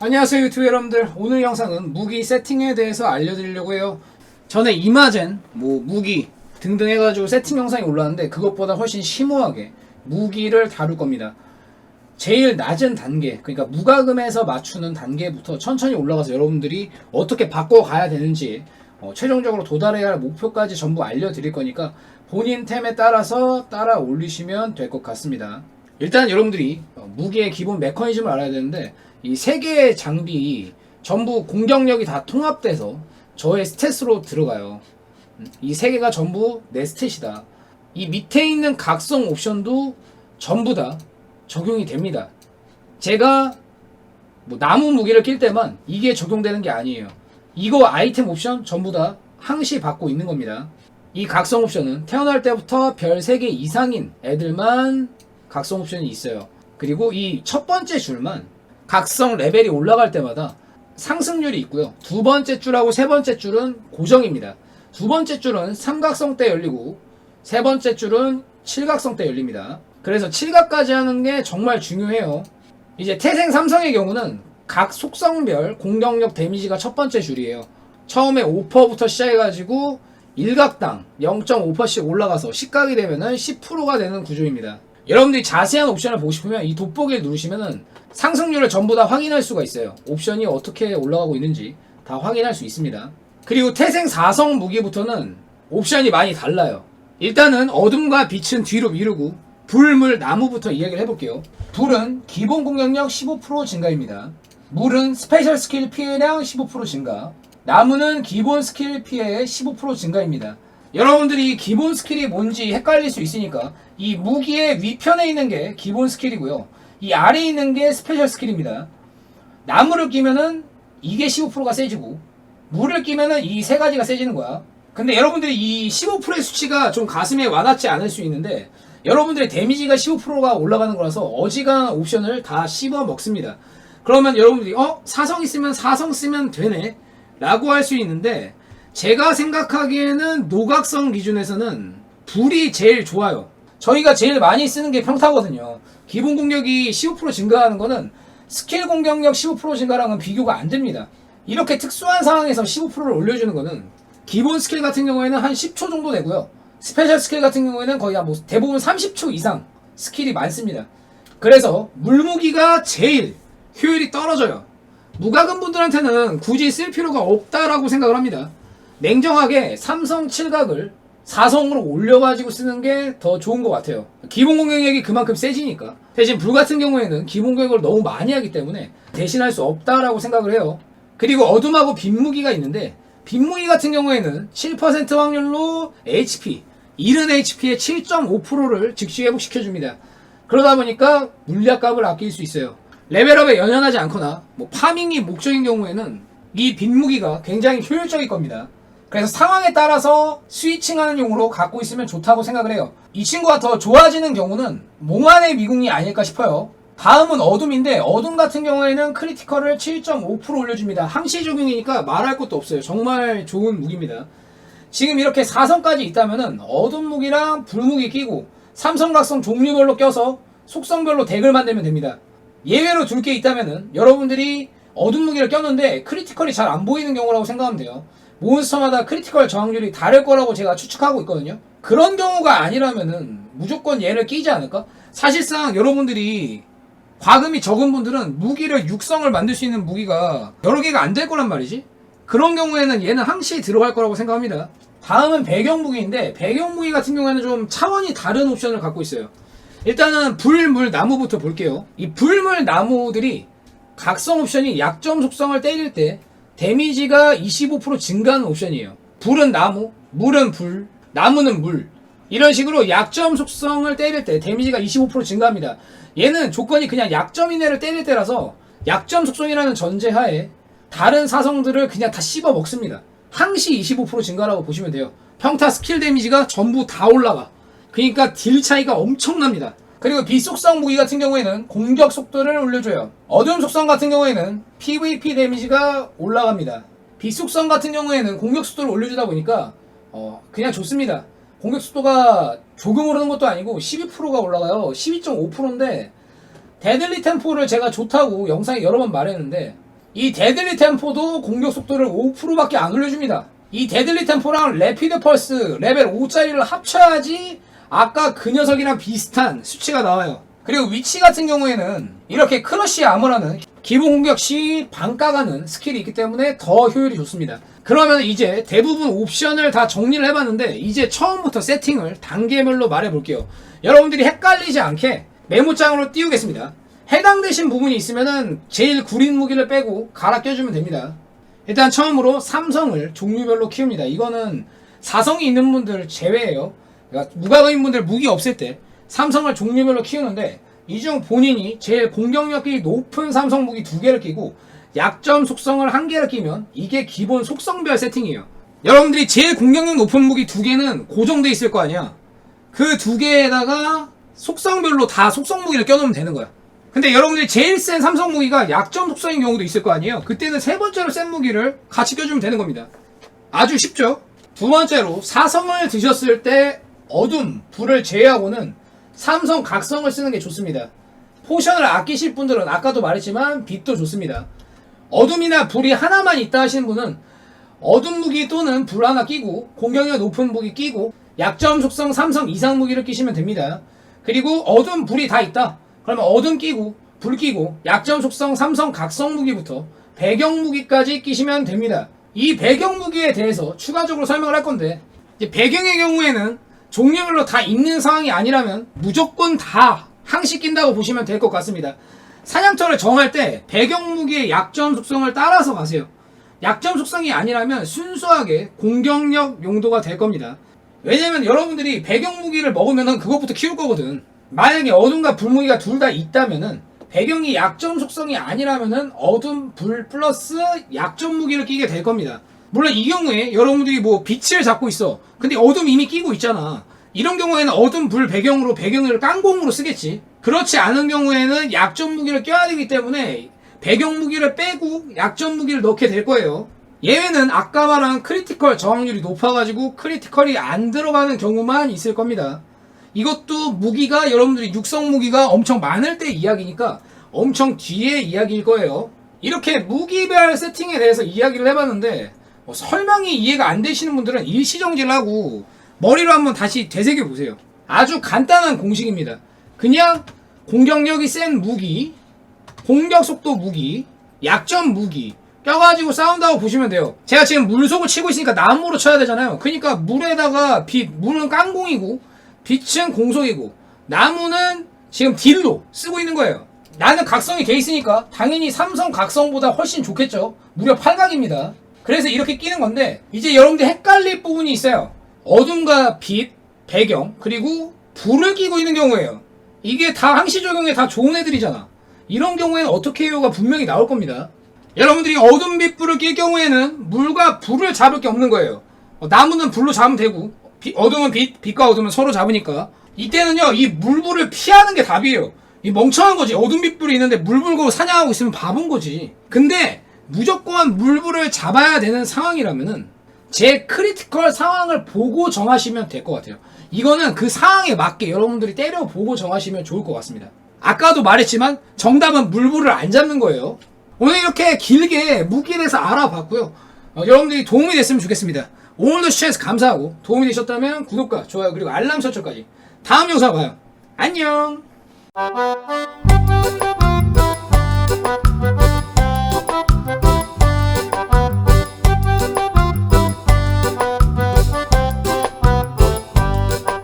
안녕하세요 유튜브 여러분들. 오늘 영상은 무기 세팅에 대해서 알려드리려고 해요. 전에 이마젠 뭐 무기 등등 해가지고 세팅 영상이 올라왔는데 그것보다 훨씬 심오하게 무기를 다룰 겁니다. 제일 낮은 단계 그러니까 무과금에서 맞추는 단계부터 천천히 올라가서 여러분들이 어떻게 바꿔가야 되는지 어, 최종적으로 도달해야 할 목표까지 전부 알려드릴 거니까 본인 템에 따라서 따라 올리시면 될 것 같습니다. 일단 여러분들이 어, 무기의 기본 메커니즘을 알아야 되는데 이 세 개의 장비 전부 공격력이 다 통합돼서 저의 스탯으로 들어가요. 음, 이세 개가 전부 내 스탯이다. 이 밑에 있는 각성 옵션도 전부 다 적용이 됩니다. 제가 뭐 나무 무기를 낄 때만 이게 적용되는 게 아니에요. 이거 아이템 옵션 전부 다 항시 받고 있는 겁니다. 이 각성 옵션은 태어날 때부터 별 3개 이상인 애들만 각성 옵션이 있어요. 그리고 이 첫 번째 줄만 각성 레벨이 올라갈 때마다 상승률이 있고요. 두 번째 줄하고 세 번째 줄은 고정입니다. 두 번째 줄은 삼각성 때 열리고 세 번째 줄은 칠각성 때 열립니다. 그래서 칠각까지 하는 게 정말 중요해요. 이제 태생 삼성의 경우는 각 속성별 공격력 데미지가 첫 번째 줄이에요. 처음에 5%부터 시작해가지고 일각당 0.5%씩 올라가서 식각이 되면은 10%가 되는 구조입니다. 여러분들이 자세한 옵션을 보고 싶으면 이 돋보기를 누르시면은 상승률을 전부 다 확인할 수가 있어요. 옵션이 어떻게 올라가고 있는지 다 확인할 수 있습니다. 그리고 태생 4성 무기부터는 옵션이 많이 달라요. 일단은 어둠과 빛은 뒤로 미루고 불, 물, 나무부터 이야기를 해볼게요. 불은 기본 공격력 15% 증가입니다. 물은 스페셜 스킬 피해량 15% 증가. 나무는 기본 스킬 피해의 15% 증가입니다. 여러분들이 기본 스킬이 뭔지 헷갈릴 수 있으니까 이 무기의 위편에 있는 게 기본 스킬이고요. 이 아래에 있는 게 스페셜 스킬입니다. 나무를 끼면은 이게 15%가 세지고 물을 끼면은 이 세 가지가 세지는 거야. 근데 여러분들이 이 15%의 수치가 좀 가슴에 와닿지 않을 수 있는데 여러분들의 데미지가 15%가 올라가는 거라서 어지간한 옵션을 다 씹어 먹습니다. 그러면 여러분들이 어 사성 있으면 사성 쓰면 되네 라고 할 수 있는데 제가 생각하기에는 노각성 기준에서는 불이 제일 좋아요. 저희가 제일 많이 쓰는 게 평타거든요. 기본 공격이 15% 증가하는 거는 스킬 공격력 15% 증가랑은 비교가 안 됩니다. 이렇게 특수한 상황에서 15%를 올려주는 거는 기본 스킬 같은 경우에는 한 10초 정도 되고요. 스페셜 스킬 같은 경우에는 거의 한뭐 대부분 30초 이상 스킬이 많습니다. 그래서 물무기가 제일 효율이 떨어져요. 무과금 분들한테는 굳이 쓸 필요가 없다라고 생각을 합니다. 냉정하게 삼성 7각을 4성으로 올려가지고 쓰는 게 더 좋은 것 같아요. 기본 공격력이 그만큼 세지니까. 대신 불 같은 경우에는 기본 공격을 너무 많이 하기 때문에 대신할 수 없다라고 생각을 해요. 그리고 어둠하고 빈무기가 있는데 빈무기 같은 경우에는 7% 확률로 HP, 잃은 HP의 7.5%를 즉시 회복시켜줍니다. 그러다 보니까 물약값을 아낄 수 있어요. 레벨업에 연연하지 않거나 뭐 파밍이 목적인 경우에는 이 빈무기가 굉장히 효율적일 겁니다. 그래서 상황에 따라서 스위칭하는 용으로 갖고 있으면 좋다고 생각을 해요. 이 친구가 더 좋아지는 경우는 몽환의 미궁이 아닐까 싶어요. 다음은 어둠인데 어둠 같은 경우에는 크리티컬을 7.5% 올려줍니다. 항시 적용이니까 말할 것도 없어요. 정말 좋은 무기입니다. 지금 이렇게 4성까지 있다면은 어둠 무기랑 불무기 끼고 삼성각성 종류별로 껴서 속성별로 덱을 만들면 됩니다. 예외로 둘 게 있다면은 여러분들이 어둠 무기를 꼈는데 크리티컬이 잘 안 보이는 경우라고 생각하면 돼요. 몬스터마다 크리티컬 저항률이 다를 거라고 제가 추측하고 있거든요. 그런 경우가 아니라면은 무조건 얘를 끼지 않을까? 사실상 여러분들이 과금이 적은 분들은 무기를 육성을 만들 수 있는 무기가 여러 개가 안 될 거란 말이지. 그런 경우에는 얘는 항시 들어갈 거라고 생각합니다. 다음은 배경 무기인데 배경 무기 같은 경우에는 좀 차원이 다른 옵션을 갖고 있어요. 일단은 불, 물, 나무부터 볼게요. 이 불, 물, 나무들이 각성 옵션이 약점 속성을 때릴 때 데미지가 25% 증가하는 옵션이에요. 불은 나무, 물은 불, 나무는 물. 이런 식으로 약점 속성을 때릴 때 데미지가 25% 증가합니다. 얘는 조건이 그냥 약점 이내를 때릴 때라서 약점 속성이라는 전제하에 다른 사성들을 그냥 다 씹어 먹습니다. 항시 25% 증가라고 보시면 돼요. 평타 스킬 데미지가 전부 다 올라가. 그러니까 딜 차이가 엄청납니다. 그리고 비속성 무기 같은 경우에는 공격 속도를 올려줘요. 어둠 속성 같은 경우에는 PVP 데미지가 올라갑니다. 비속성 같은 경우에는 공격 속도를 올려주다 보니까 어, 그냥 좋습니다. 공격 속도가 조금 오르는 것도 아니고 12%가 올라가요. 12.5%인데 데들리 템포를 제가 좋다고 영상에 여러 번 말했는데 이 데들리 템포도 공격 속도를 5%밖에 안 올려줍니다. 이 데들리 템포랑 레피드 펄스 레벨 5짜리를 합쳐야지 아까 그 녀석이랑 비슷한 수치가 나와요. 그리고 위치 같은 경우에는 이렇게 크러쉬 아머라는 기본 공격 시 반가가는 스킬이 있기 때문에 더 효율이 좋습니다. 그러면 이제 대부분 옵션을 다 정리를 해봤는데 이제 처음부터 세팅을 단계별로 말해볼게요. 여러분들이 헷갈리지 않게 메모장으로 띄우겠습니다. 해당되신 부분이 있으면은 제일 구린 무기를 빼고 갈아 껴주면 됩니다. 일단 처음으로 삼성을 종류별로 키웁니다. 이거는 사성이 있는 분들 제외예요. 그러니까 무과금인 분들 무기 없을 때 삼성을 종류별로 키우는데 이 중 본인이 제일 공격력이 높은 삼성 무기 두 개를 끼고 약점 속성을 한 개를 끼면 이게 기본 속성별 세팅이에요. 여러분들이 제일 공격력 높은 무기 두 개는 고정돼 있을 거 아니야. 그 두 개에다가 속성별로 다 속성 무기를 껴놓으면 되는 거야. 근데 여러분들이 제일 센 삼성 무기가 약점 속성인 경우도 있을 거 아니에요. 그때는 세 번째로 센 무기를 같이 껴주면 되는 겁니다. 아주 쉽죠? 두 번째로 사성을 드셨을 때 어둠, 불을 제외하고는 삼성 각성을 쓰는 게 좋습니다. 포션을 아끼실 분들은 아까도 말했지만 빛도 좋습니다. 어둠이나 불이 하나만 있다 하시는 분은 어둠 무기 또는 불 하나 끼고 공격력 높은 무기 끼고 약점 속성 삼성 이상 무기를 끼시면 됩니다. 그리고 어둠 불이 다 있다. 그러면 어둠 끼고 불 끼고 약점 속성 삼성 각성 무기부터 배경 무기까지 끼시면 됩니다. 이 배경 무기에 대해서 추가적으로 설명을 할 건데 배경의 경우에는 종류별로 다 있는 상황이 아니라면 무조건 다 항시 낀다고 보시면 될 것 같습니다. 사냥터를 정할 때 배경 무기의 약점 속성을 따라서 가세요. 약점 속성이 아니라면 순수하게 공격력 용도가 될 겁니다. 왜냐면 여러분들이 배경 무기를 먹으면은 그것부터 키울 거거든. 만약에 어둠과 불무기가 둘 다 있다면은 배경이 약점 속성이 아니라면은 어둠 불 플러스 약점 무기를 끼게 될 겁니다. 물론 이 경우에 여러분들이 뭐 빛을 잡고 있어. 근데 어둠 이미 끼고 있잖아. 이런 경우에는 어둠 불 배경으로 배경을 깡공으로 쓰겠지. 그렇지 않은 경우에는 약점 무기를 껴야 되기 때문에 배경 무기를 빼고 약점 무기를 넣게 될 거예요. 예외는 아까 말한 크리티컬 저항률이 높아가지고 크리티컬이 안 들어가는 경우만 있을 겁니다. 이것도 무기가 여러분들이 육성 무기가 엄청 많을 때 이야기니까 엄청 뒤에 이야기일 거예요. 이렇게 무기별 세팅에 대해서 이야기를 해봤는데 뭐 설명이 이해가 안 되시는 분들은 일시정지를 머리로 한번 다시 되새겨 보세요. 아주 간단한 공식입니다. 그냥 공격력이 센 무기, 공격 속도 무기, 약점 무기 껴가지고 싸운다고 보시면 돼요. 제가 지금 물속을 치고 있으니까 나무로 쳐야 되잖아요. 그러니까 물에다가 빛, 물은 깡공이고 빛은 공속이고 나무는 지금 딜로 쓰고 있는 거예요. 나는 각성이 돼 있으니까 당연히 삼성 각성보다 훨씬 좋겠죠. 무려 8각입니다. 그래서 이렇게 끼는 건데 이제 여러분들 헷갈릴 부분이 있어요. 어둠과 빛, 배경 그리고 불을 끼고 있는 경우에요. 이게 다 항시 적용에 다 좋은 애들이잖아. 이런 경우에는 어떻게 해요가 분명히 나올 겁니다. 여러분들이 어둠 빛 불을 낄 경우에는 물과 불을 잡을 게 없는 거예요. 어, 나무는 불로 잡으면 되고 비- 어둠은 빛, 빛과 어둠은 서로 잡으니까 이때는요 이 물불을 피하는 게 답이에요. 이 멍청한 거지. 어둠 빛불이 있는데 물 불고 사냥하고 있으면 바본 거지. 근데 무조건 물불을 잡아야 되는 상황이라면은 제 크리티컬 상황을 보고 정하시면 될 것 같아요. 이거는 그 상황에 맞게 여러분들이 때려 보고 정하시면 좋을 것 같습니다. 아까도 말했지만 정답은 물불을 안 잡는 거예요. 오늘 이렇게 길게 무기에 대해서 알아봤고요. 어, 여러분들이 도움이 됐으면 좋겠습니다. 오늘도 시청해서 감사하고 도움이 되셨다면 구독과 좋아요 그리고 알람 설정까지 다음 영상 봐요. 안녕.